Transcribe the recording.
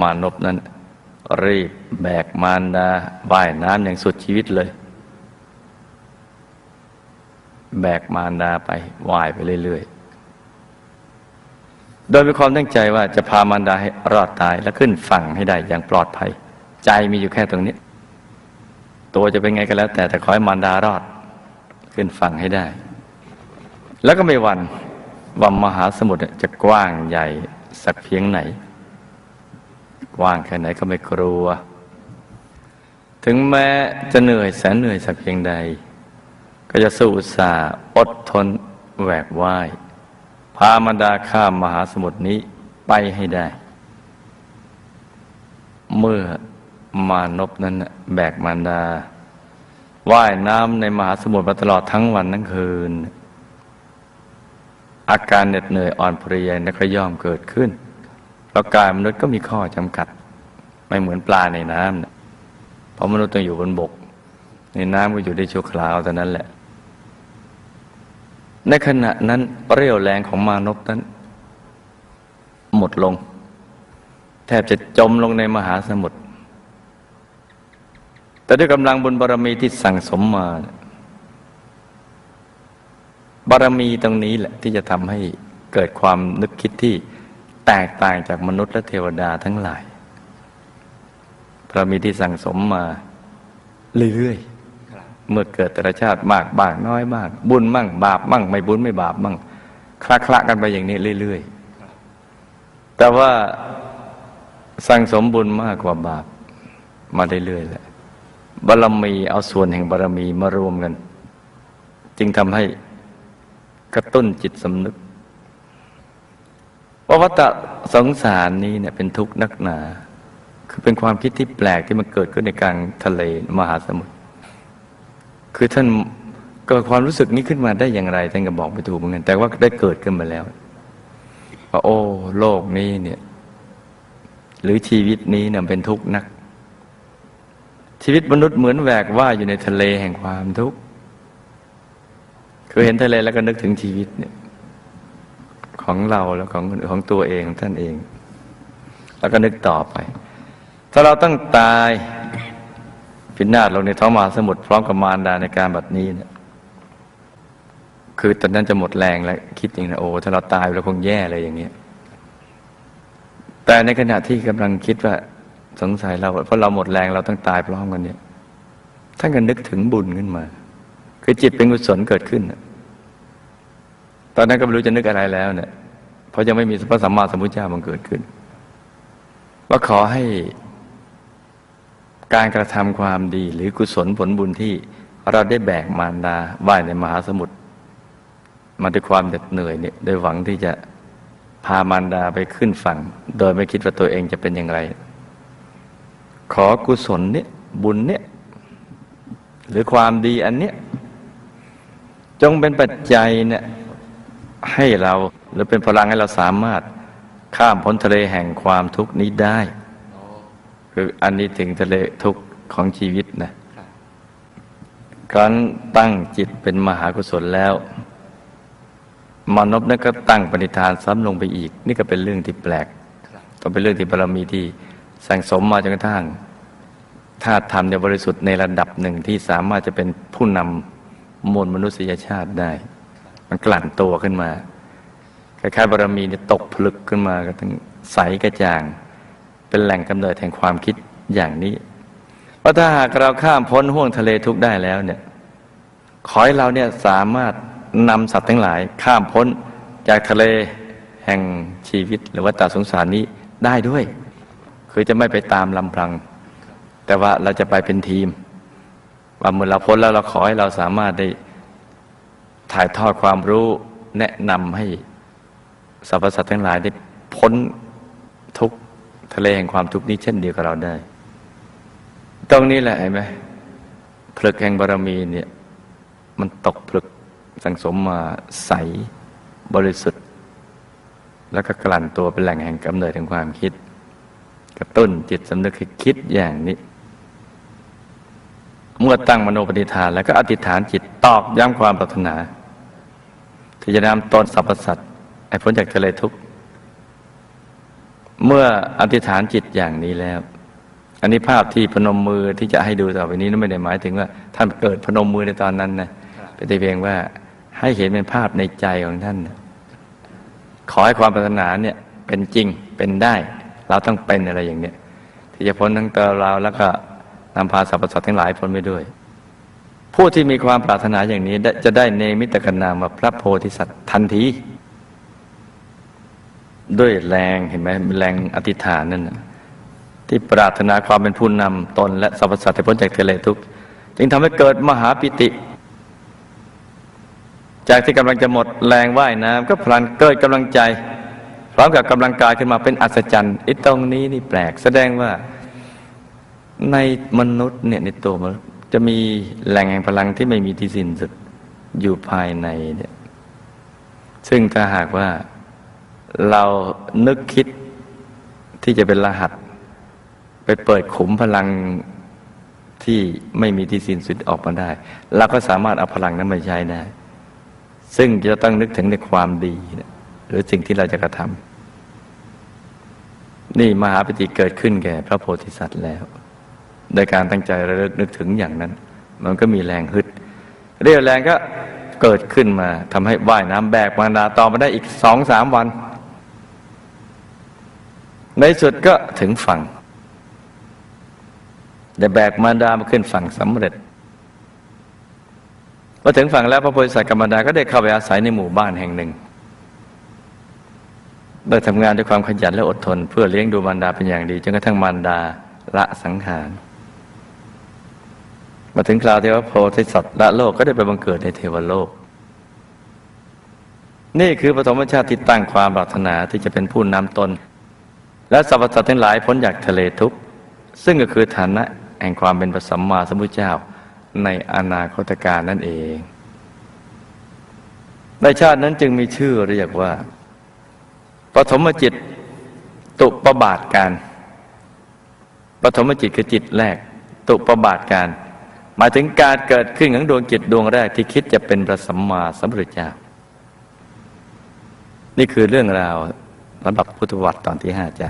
มานพนั้น รีบแบกมารดาว่ายน้ำอย่างสุดชีวิตเลย แบกมารดาไปว่ายไปเรื่อยๆ โดยมีความตั้งใจว่าจะพามารดาให้รอดตายและขึ้นฝั่งให้ได้อย่างปลอดภัย ใจมีอยู่แค่ตรงนี้ ตัวจะเป็นไงก็แล้ว แต่แต่ขอให้มารดารอด ขึ้นฝั่งให้ได้ แล้วก็ไม่วันว่ามหาสมุทรจะกว้างใหญ่สักเพียงไหน ว้างแค่ไหนก็ไม่กลัว ถึงแม้จะเหนื่อยแสนเหนื่อยสักเพียงใด ก็จะสู้อุตสาห์อดทนแหวกว่าย พามาดาข้ามมหาสมุทรนี้ไปให้ได้ เมื่อมานพนั้นแบกมารดาว่ายน้ำในมหาสมุทรมาตลอดทั้งวันทั้งคืน อาการเหน็ดเหนื่อยอ่อนเพลียนัก็ย่อมเกิดขึ้นเพราะกายมนุษย์ก็มีข้อจำกัด ไม่เหมือนปลาในน้ำนะเพราะมนุษย์ต้องอยู่บนบก ในน้ำก็อยู่ได้ชั่วคราวแต่นั้นแหละ ในขณะนั้นเรี่ยวแรงของมานพนั้น หมดลง แทบจะจมลงในมหาสมุทรแต่ด้วยกำลังบุญบารมีที่สั่งสมมา บารมีตรงนี้แหละที่จะทำให้เกิดความนึกคิดที่แตกต่างจากมนุษย์และเทวดาทั้งหลาย บารมีที่สั่งสมมาเรื่อยๆเมื่อเกิดแต่ละชาติมากบ้างน้อยบ้างบุญมั่ง บาปมั่ง ไม่บุญไม่บาปมั่งคละคละกันไปอย่างนี้เรื่อยๆแต่ว่าสั่งสมบุญมากกว่าบาป มาเรื่อยๆแหละบารมีเอาส่วนแห่งบารมีมารวมกัน จึงทำให้กระตุ้นจิตสำนึกว่าวัฏสงสารนี้เนี่ยเป็นทุกข์นักหนา คือเป็นความคิดที่แปลกที่มันเกิดขึ้นในกลางทะเลมหาสมุทรคือท่านเกิดความรู้สึกนี้ขึ้นมาได้อย่างไรท่านก็บอกไม่ถูกเหมือนกันแต่ว่าได้เกิดขึ้นมาแล้วว่าโอ้โลกนี้เนี่ย หรือชีวิตนี้เนี่ยเป็นทุกข์นัก ชีวิตมนุษย์เหมือนแหวกว่ายอยู่ในทะเลแห่งความทุกข์คือเห็นทะเลแล้วก็นึกถึงชีวิตเนี่ย ของเราแล้วของของตัวเองของท่านเอง แล้วก็นึกต่อไป ถ้าเราต้องตายพินาศลงในท้องมหาสมุทรพร้อมกับมารดาในการแบบนี้เนี่ยคือตอนนั้นจะหมดแรงแล้วคิดอย่างนี้โอ้ถ้าเราตายเราคงแย่เลยอย่างเงี้ยแต่ในขณะที่กำลังคิดว่าสงสัยเราเพราะเราหมดแรงเราต้องตายพร้อมกันเนี่ยท่านก็นึกถึงบุญขึ้นมา คือจิตเป็นกุศลเกิดขึ้นตอนนั้นก็ไม่รู้จะนึกอะไรแล้วเนี่ยเพราะยังไม่มีพระสัมมาสัมพุทธเจ้ามันเกิดขึ้น ว่าขอให้ การกระทำความดีหรือกุศลผลบุญที่เราได้แบกมารดาว่ายในมหาสมุทรมาด้วยความเหน็ดเหนื่อยเนี่ยโดยหวังที่จะพามารดาไปขึ้นฝั่ง โดยไม่คิดว่าตัวเองจะเป็นอย่างไร ขอกุศลเนี่ยบุญเนี่ยหรือความดีอันเนี้ยจงเป็นปัจจัยเนี่ยให้เราหรือเป็นพลังให้เราสามารถข้ามพ้นทะเลแห่งความทุกข์นี้ได้ คืออันนี้ถึงทะเลทุกข์ของชีวิตนะครั้นตั้งจิตเป็นมหากุศลแล้วมนุษย์นั้นก็ตั้งปณิธานซ้ำลงไปอีก นี่ก็เป็นเรื่องที่แปลกก็เป็นเรื่องที่บารมีที่สั่งสมมาจนกระทั่งถ้าทำในบริสุทธิ์ในระดับหนึ่งที่สามารถจะเป็นผู้นำมวลมนุษยชาติได้ มันกลั่นตัวขึ้นมาคล้ายๆบารมีเนี่ยตกผลึกขึ้นมาก็ถึงใสกระจ่าง เป็นแหล่งกำเนิดแห่งความคิดอย่างนี้ว่าะถ้าหากเราข้ามพ้นห่วงทะเลทุกได้แล้วเนี่ยขอให้เราเนี่ยสามารถนำสัตว์ทั้งหลายข้ามพ้นจากทะเลแห่งชีวิตหรือว่าตาสงสารนี้ได้ด้วย คือจะไม่ไปตามลำพัง แต่ว่าเราจะไปเป็นทีม ว่าเมื่อเราพ้นแล้วเราขอให้เราสามารถได้ถ่ายทอดความรู้แนะนำให้สรรพสัตว์ทั้งหลายได้พ้นทุก ทะเลแห่งความทุกข์นี้เช่นเดียวกับเราได้ ตรงนี้แหละเห็นไหมผลึกแห่งบารมีเนี่ย มันตกผลึกสังสมมาใสบริสุทธิ์ แล้วก็กลั่นตัวเป็นแหล่งแห่งกำเนิดแห่งความคิด กระตุ้นจิตสำนึกให้คิดอย่างนี้ เมื่อตั้งมโนปณิธาน แล้วก็อธิษฐานจิตตอกย้ำความปรารถนา ที่จะนำตนสรรพสัตว์ให้พ้นจากทะเลทุกข์ เมื่ออธิษฐานจิตอย่างนี้แล้ว อันนี้ภาพที่พนมมือที่จะให้ดูต่อไปนี้นั้นไม่ได้หมายถึงว่า ท่านเกิดพนมมือในตอนนั้นนะเป็นแต่เพียงว่าให้เห็นเป็นภาพในใจของท่านนะขอให้ความปรารถนาเนี่ยเป็นจริงเป็นได้ เราต้องเป็นอะไรอย่างเนี้ยที่จะพ้นทั้งตัวเราแล้วก็นำพาสรรพสัตว์ทั้งหลายพ้นไปด้วย ผู้ที่มีความปรารถนาอย่างนี้ได้จะได้เนมิตกันนามว่าพระโพธิสัตว์ทันที ด้วยแรงเห็นไหมแรงอธิษฐานนั่นนะที่ปรารถนาความเป็นผู้นำตนและสรรพสัตว์ให้พ้นจากทะเลทุกข์จึงทำให้เกิดมหาปิติ จากที่กำลังจะหมดแรงว่ายน้ำก็พลันเกิดกำลังใจ พร้อมกับกำลังกายขึ้นมาเป็นอัศจรรย์ไอ้ตรงนี้นี่แปลก แสดงว่าในมนุษย์เนี่ยในตัวมนุษย์จะมีแหล่งแห่งพลังที่ไม่มีที่สิ้นสุดอยู่ภายในเนี่ยซึ่งถ้าหากว่า เรานึกคิดที่จะเป็นรหัส ไปเปิดขุมพลังที่ไม่มีที่สิ้นสุดออกมาได้เราก็สามารถเอาพลังนั้นมาใช้ได้ซึ่งจะต้องนึกถึงในความดี หรือสิ่งที่เราจะกระทำนี่มหาปิติเกิดขึ้นแก่พระโพธิสัตว์แล้ว โดยการตั้งใจระลึกนึกถึงอย่างนั้น มันก็มีแรงฮึด เรียวแรงก็เกิดขึ้นมาทำให้ว่ายน้ำแบกมารดาต่อมาได้อีกสองสามวัน ในสุดก็ถึงฝั่งได้แบกมารดามาขึ้นฝั่งสำเร็จพอถึงฝั่งแล้วพระโพธิสัตว์กัมารดาก็ได้เข้าไปอาศัยในหมู่บ้านแห่งหนึ่งได้ทำงานด้วยความขยันและอดทน เพื่อเลี้ยงดูมารดาเป็นอย่างดีจนกระทั่งมารดาละสังขาร มาถึงคราวที่พระโพธิสัตว์ละโลกก็ได้ไปบังเกิดในเทวโลก นี่คือปฐมชาติที่ตั้งความปรารถนาที่จะเป็นผู้นำตน และสรรพสัตว์ทั้งหลายพ้นจากทะเลทุกข์ซึ่งก็คือฐานะแห่งความเป็นพระสัมมาสัมพุทธเจ้าในอนาคตการนั่นเอง ในชาตินั้นจึงมีชื่อเรียกว่า ปฐมจิตตุปบาทการ ปฐมจิตคือจิตแรก ตุปบาทการ หมายถึงการเกิดขึ้นของดวงจิตดวงแรกที่คิดจะเป็นพระสัมมาสัมพุทธเจ้า นี่คือเรื่องราว สำหรับพุทธวัตรตอนที่ห้าจ้ะ